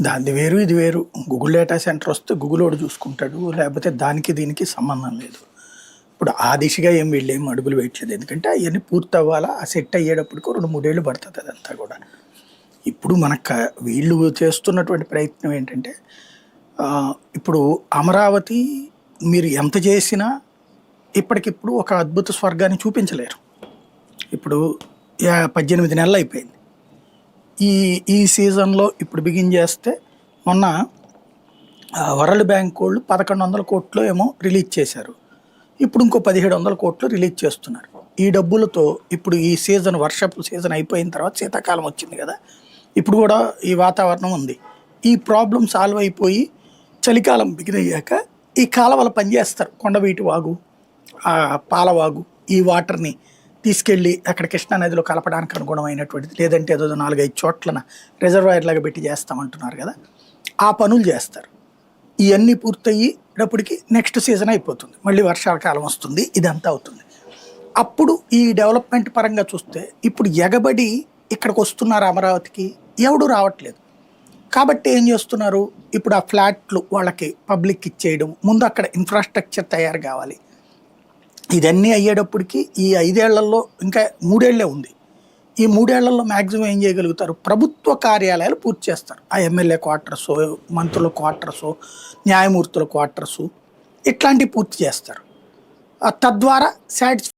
దాన్ని వేరు ఇది వేరు. గూగుల్ డేటా సెంటర్ వస్తే గూగుల్ వాడు చూసుకుంటాడు. లేకపోతే దానికి దీనికి సంబంధం లేదు. ఇప్పుడు ఆ దిశగా ఏం వీళ్ళు ఏం అడుగులు వేయట్లేదు. ఎందుకంటే అవన్నీ పూర్తి అవ్వాలా ఆ సెట్ అయ్యేటప్పటికి రెండు మూడేళ్ళు పడుతుంది అదంతా కూడా. ఇప్పుడు మనకు వీళ్ళు చేస్తున్నటువంటి ప్రయత్నం ఏంటంటే ఇప్పుడు అమరావతి మీరు ఎంత చేసినా ఇప్పటికిప్పుడు ఒక అద్భుత స్వర్గాన్ని చూపించలేరు. ఇప్పుడు యా- పద్దెనిమిది నెలలు అయిపోయింది. ఈ ఈ సీజన్లో ఇప్పుడు బిగిన్ చేస్తే మొన్న వరల్డ్ బ్యాంక్ వాళ్ళు పదకొండు వందల కోట్లు ఏమో రిలీజ్ చేశారు. ఇప్పుడు ఇంకో పదిహేడు వందల కోట్లు రిలీజ్ చేస్తున్నారు. ఈ డబ్బులతో ఇప్పుడు ఈ సీజన్ వర్షపు సీజన్ అయిపోయిన తర్వాత శీతాకాలం వచ్చింది కదా ఇప్పుడు కూడా ఈ వాతావరణం ఉంది. ఈ ప్రాబ్లం సాల్వ్ అయిపోయి చలికాలం బిగిన్ అయ్యాక ఈ కాలవలు పనిచేస్తారు. కొండవీటి వాగు పాలవాగు ఈ వాటర్ని తీసుకెళ్ళి అక్కడ కృష్ణా నదిలో కలపడానికి అనుగుణమైనటువంటిది. లేదంటే ఏదో నాలుగైదు చోట్లన రిజర్వాయర్ లాగా పెట్టి చేస్తామంటున్నారు కదా. ఆ పనులు చేస్తారు. ఇవన్నీ పూర్తయ్యేటప్పటికి నెక్స్ట్ సీజన్ అయిపోతుంది. మళ్ళీ వర్షాకాలం వస్తుంది. ఇదంతా అవుతుంది. అప్పుడు ఈ డెవలప్మెంట్ పరంగా చూస్తే ఇప్పుడు ఎగబడి ఇక్కడికి వస్తున్నారు అమరావతికి ఎవడు రావట్లేదు. కాబట్టి ఏం చేస్తున్నారు? ఇప్పుడు ఆ ఫ్లాట్లు వాళ్ళకి పబ్లిక్ ఇచ్చేయడం. ముందు అక్కడ ఇన్ఫ్రాస్ట్రక్చర్ తయారు కావాలి. ఇదన్నీ అయ్యేటప్పటికి ఈ ఐదేళ్ళలో ఇంకా మూడేళ్ళే ఉంది. ఈ మూడేళ్ళలో మ్యాక్సిమం ఏం చేయగలుగుతారు? ప్రభుత్వ కార్యాలయాలు పూర్తి చేస్తారు. ఆ ఎమ్మెల్యే క్వార్టర్స్ మంత్రుల క్వార్టర్స్ న్యాయమూర్తుల క్వార్టర్స్ ఇట్లాంటివి పూర్తి చేస్తారు. తద్వారా సాటిస్ఫై